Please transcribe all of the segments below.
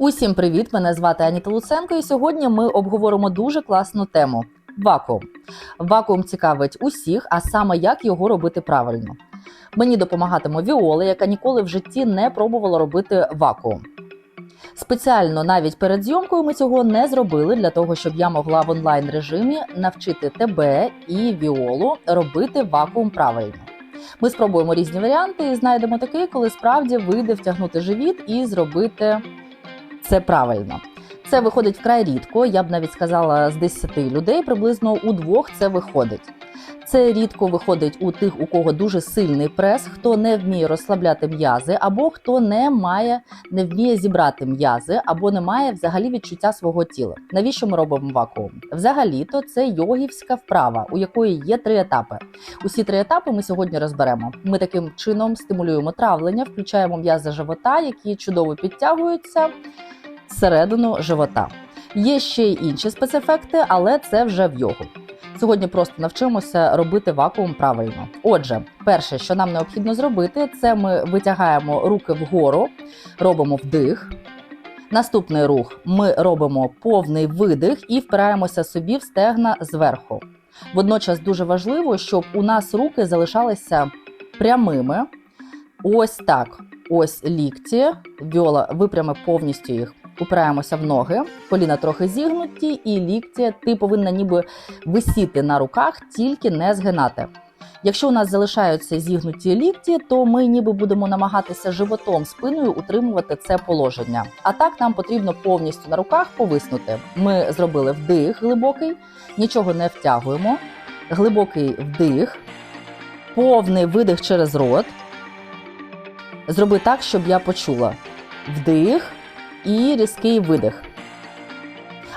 Усім привіт! Мене звати Аніта Луценко, і сьогодні ми обговоримо дуже класну тему вакуум. Вакуум цікавить усіх, а саме як його робити правильно. Мені допомагатиме Віола, яка ніколи в житті не пробувала робити вакуум. Спеціально навіть перед зйомкою ми цього не зробили для того, щоб я могла в онлайн режимі навчити тебе і Віолу робити вакуум правильно. Ми спробуємо різні варіанти і знайдемо такий, коли справді вийде втягнути живіт і зробити це правильно. Це виходить вкрай рідко. Я б навіть сказала з 10 людей, приблизно у двох це виходить. Це рідко виходить у тих, у кого дуже сильний прес, хто не вміє розслабляти м'язи, або хто не має, не вміє зібрати м'язи, або не має взагалі відчуття свого тіла. Навіщо ми робимо вакуум? Взагалі-то це йогівська вправа, у якої є три етапи. Усі три етапи ми сьогодні розберемо. Ми таким чином стимулюємо травлення, включаємо м'язи живота, які чудово підтягуються всередину живота. Є ще й інші спецефекти, але це вже в йогу. Сьогодні просто навчимося робити вакуум правильно. Отже, перше, що нам необхідно зробити, це ми витягаємо руки вгору, робимо вдих. Наступний рух ми робимо повний видих і впираємося собі в стегна зверху. Водночас дуже важливо, щоб у нас руки залишалися прямими. Ось так. Ось лікті. Віола випрями повністю їх. Упираємося в ноги, коліна трохи зігнуті, і лікті ти повинна ніби висіти на руках, тільки не згинати. Якщо у нас залишаються зігнуті лікті, то ми ніби будемо намагатися животом спиною утримувати це положення. А так нам потрібно повністю на руках повиснути. Ми зробили вдих глибокий, нічого не втягуємо. Глибокий вдих, повний видих через рот. Зроби так, щоб я почула. Вдих і різкий видих.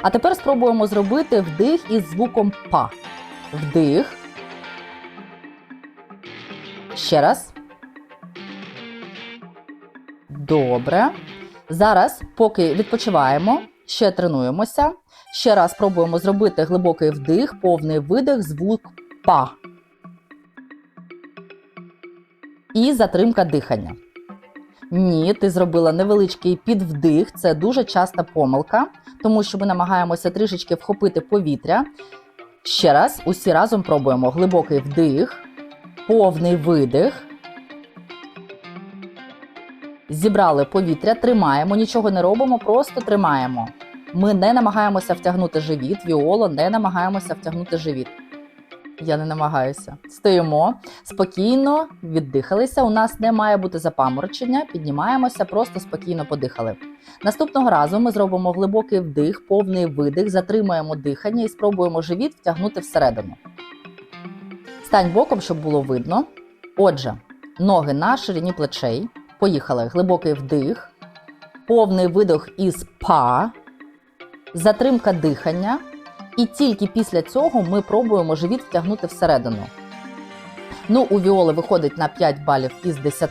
А тепер спробуємо зробити вдих із звуком па. Вдих. Ще раз. Добре. Зараз, поки відпочиваємо, ще тренуємося. Ще раз спробуємо зробити глибокий вдих, повний видих, звук па. І затримка дихання. Ні, ти зробила невеличкий підвдих. Це дуже часта помилка, тому що ми намагаємося трішечки вхопити повітря. Ще раз, усі разом пробуємо глибокий вдих, повний видих. Зібрали повітря, тримаємо, нічого не робимо, просто тримаємо. Ми не намагаємося втягнути живіт, віоло не намагаємося втягнути живіт. Я не намагаюся. Стоїмо спокійно, віддихалися. У нас не має бути запаморочення. Піднімаємося, просто спокійно подихали. Наступного разу ми зробимо глибокий вдих, повний видих, затримуємо дихання і спробуємо живіт втягнути всередину. Стань боком, щоб було видно. Отже, ноги на ширині плечей. Поїхали. Глибокий вдих, повний видих із па, затримка дихання. І тільки після цього ми пробуємо живіт втягнути всередину. Ну, у Віоли виходить на 5 балів із 10.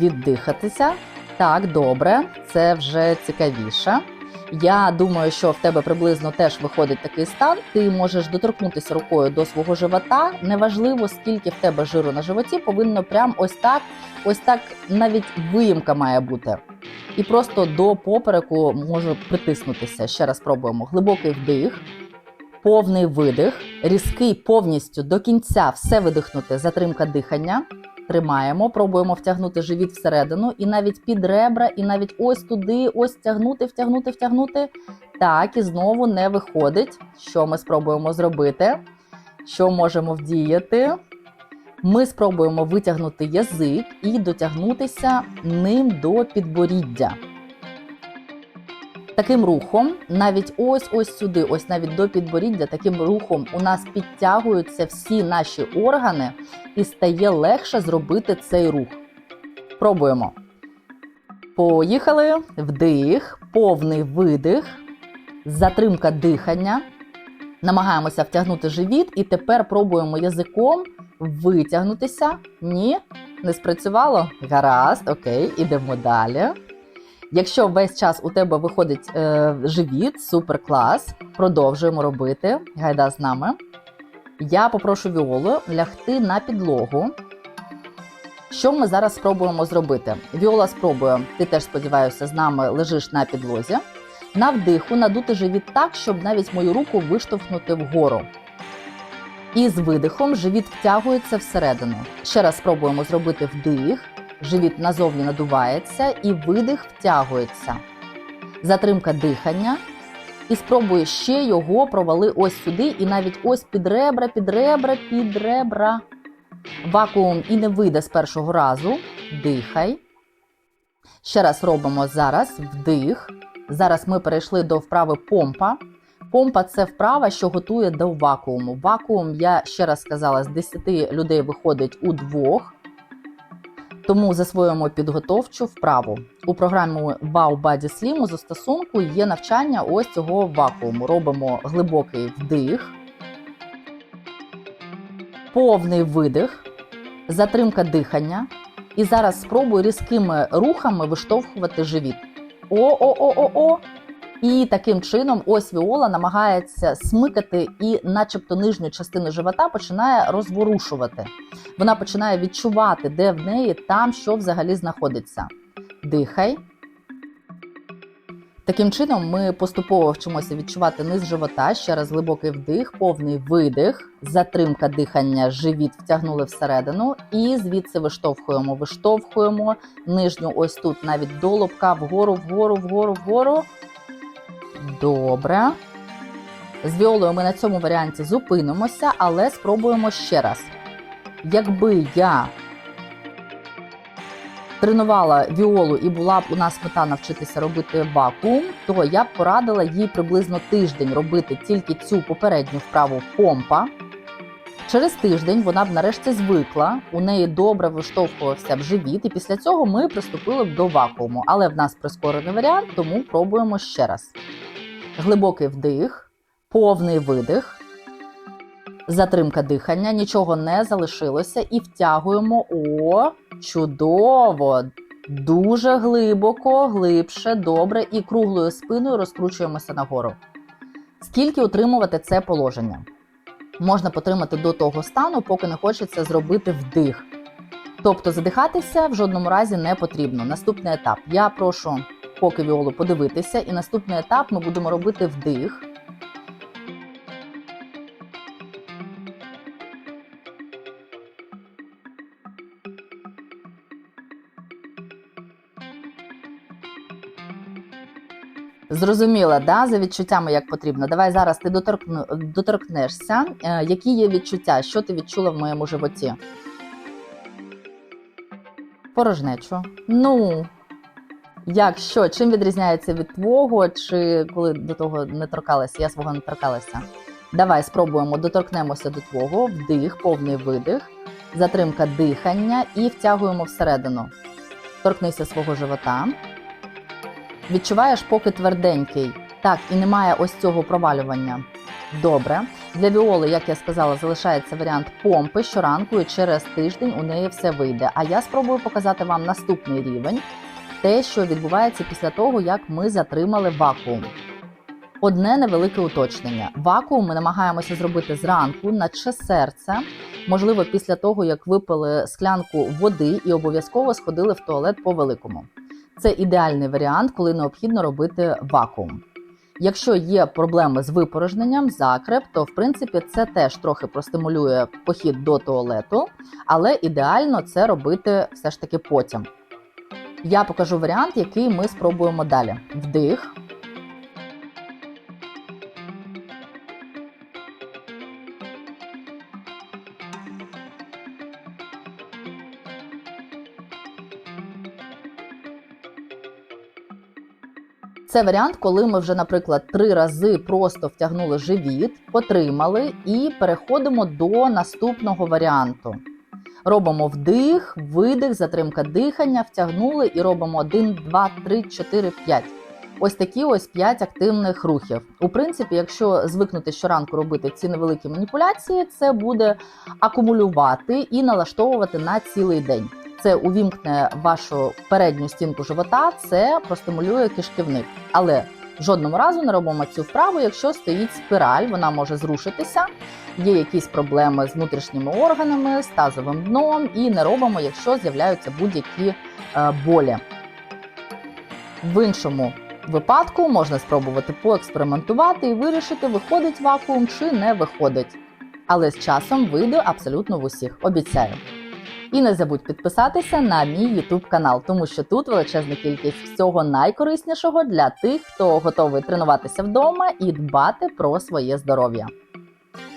Віддихатися. Так, добре, це вже цікавіше. Я думаю, що в тебе приблизно теж виходить такий стан. Ти можеш доторкнутися рукою до свого живота. Неважливо, скільки в тебе жиру на животі, повинно прям ось так, ось так навіть виїмка має бути. І просто до попереку можу притиснутися. Ще раз пробуємо. Глибокий вдих, повний видих, різкий повністю до кінця все видихнути, затримка дихання. Тримаємо, пробуємо втягнути живіт всередину, і навіть під ребра, і навіть ось туди, ось втягнути, втягнути, втягнути. Так, і знову не виходить. Що ми спробуємо зробити? Що можемо вдіяти? Ми спробуємо витягнути язик і дотягнутися ним до підборіддя. Таким рухом, навіть ось ось сюди, ось навіть до підборіддя, таким рухом у нас підтягуються всі наші органи і стає легше зробити цей рух. Пробуємо. Поїхали. Вдих, повний видих, затримка дихання. Намагаємося втягнути живіт, і тепер пробуємо язиком витягнутися. Ні, не спрацювало? Гаразд, окей, ідемо далі. Якщо весь час у тебе виходить е, живіт, супер клас, продовжуємо робити. Гайда з нами. Я попрошу Віолу лягти на підлогу. Що ми зараз спробуємо зробити? Віола спробує, ти теж сподіваюся, з нами лежиш на підлозі. На вдиху надути живіт так, щоб навіть мою руку виштовхнути вгору. І з видихом живіт втягується всередину. Ще раз спробуємо зробити вдих, живіт назовні надувається, і видих втягується. Затримка дихання. І спробуй ще його провали ось сюди, і навіть ось під ребра, під ребра, під ребра. Вакуум і не вийде з першого разу. Дихай. Ще раз робимо зараз вдих. Зараз ми перейшли до вправи помпа. Помпа це вправа, що готує до вакууму. Вакуум, я ще раз сказала, з 10 людей виходить у двох. Тому засвоюємо підготовчу вправу. У програмі Wow Body Slim у застосунку є навчання ось цього вакууму. Робимо глибокий вдих, повний видих, затримка дихання. І зараз спробуй різкими рухами виштовхувати живіт. О-о-о-о-о! І таким чином ось Віола намагається смикати і, начебто, нижню частину живота починає розворушувати. Вона починає відчувати, де в неї там що взагалі знаходиться. Дихай. Таким чином, ми поступово вчимося відчувати низ живота. Ще раз глибокий вдих, повний видих, затримка дихання, живіт втягнули всередину, і звідси виштовхуємо, виштовхуємо нижню, ось тут, навіть до лобка, вгору, вгору, вгору, вгору. Добре. З віолою ми на цьому варіанті зупинимося, але спробуємо ще раз. Якби я тренувала віолу і була б у нас мета навчитися робити вакуум, то я б порадила їй приблизно тиждень робити тільки цю попередню вправу помпа. Через тиждень вона б нарешті звикла, у неї добре виштовхувався б живіт, і після цього ми приступили б до вакууму. Але в нас прискорений варіант, тому пробуємо ще раз. Глибокий вдих, повний видих, затримка дихання, нічого не залишилося, і втягуємо. О, чудово! Дуже глибоко, глибше, добре, і круглою спиною розкручуємося нагору. Скільки утримувати це положення? Можна потримати до того стану, поки не хочеться зробити вдих. Тобто задихатися в жодному разі не потрібно. Наступний етап. Я прошу поки віолу подивитися, і наступний етап ми будемо робити вдих. Зрозуміла, да, за відчуттями як потрібно. Давай зараз ти доторкну, доторкнешся. Е, які є відчуття? Що ти відчула в моєму животі? Порожнечу. Ну, як що? Чим відрізняється від твого, чи коли до того не торкалася? Я свого не торкалася. Давай спробуємо, доторкнемося до твого, вдих, повний видих, затримка дихання і втягуємо всередину. Торкнися свого живота. Відчуваєш, поки тверденький. Так, і немає ось цього провалювання. Добре. Для Віоли, як я сказала, залишається варіант помпи щоранку, і через тиждень у неї все вийде. А я спробую показати вам наступний рівень те, що відбувається після того, як ми затримали вакуум. Одне невелике уточнення: вакуум ми намагаємося зробити зранку, наче серце, можливо, після того, як випили склянку води і обов'язково сходили в туалет по великому. Це ідеальний варіант, коли необхідно робити вакуум. Якщо є проблеми з випорожненням, закреп, то в принципі це теж трохи простимулює похід до туалету, але ідеально це робити все ж таки потім. Я покажу варіант, який ми спробуємо далі. Вдих. Це варіант, коли ми вже, наприклад, три рази просто втягнули живіт, потримали і переходимо до наступного варіанту. Робимо вдих, видих, затримка дихання, втягнули і робимо 1, 2, 3, 4, 5. Ось такі ось 5 активних рухів. У принципі, якщо звикнути щоранку робити ці невеликі маніпуляції, це буде акумулювати і налаштовувати на цілий день. Це увімкне вашу передню стінку живота, це простимулює кишківник. Але Жодному разу не робимо цю вправу, якщо стоїть спираль, вона може зрушитися. Є якісь проблеми з внутрішніми органами, з тазовим дном, і не робимо, якщо з'являються будь-які е, болі. В іншому випадку можна спробувати поекспериментувати і вирішити, виходить вакуум чи не виходить. Але з часом вийде абсолютно в усіх, обіцяю. І не забудь підписатися на мій YouTube канал, тому що тут величезна кількість всього найкориснішого для тих, хто готовий тренуватися вдома і дбати про своє здоров'я.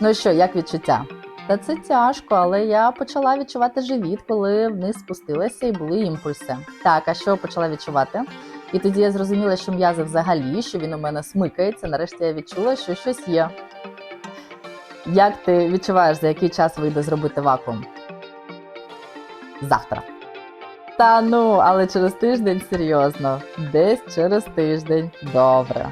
Ну що, як відчуття? Та це тяжко, але я почала відчувати живіт, коли вниз спустилася і були імпульси. Так, а що почала відчувати? І тоді я зрозуміла, що м'язи взагалі, що він у мене смикається. Нарешті я відчула, що щось є. Як ти відчуваєш, за який час вийде зробити вакуум? Завтра. Та ну, але через тиждень серйозно. Десь через тиждень. Добре.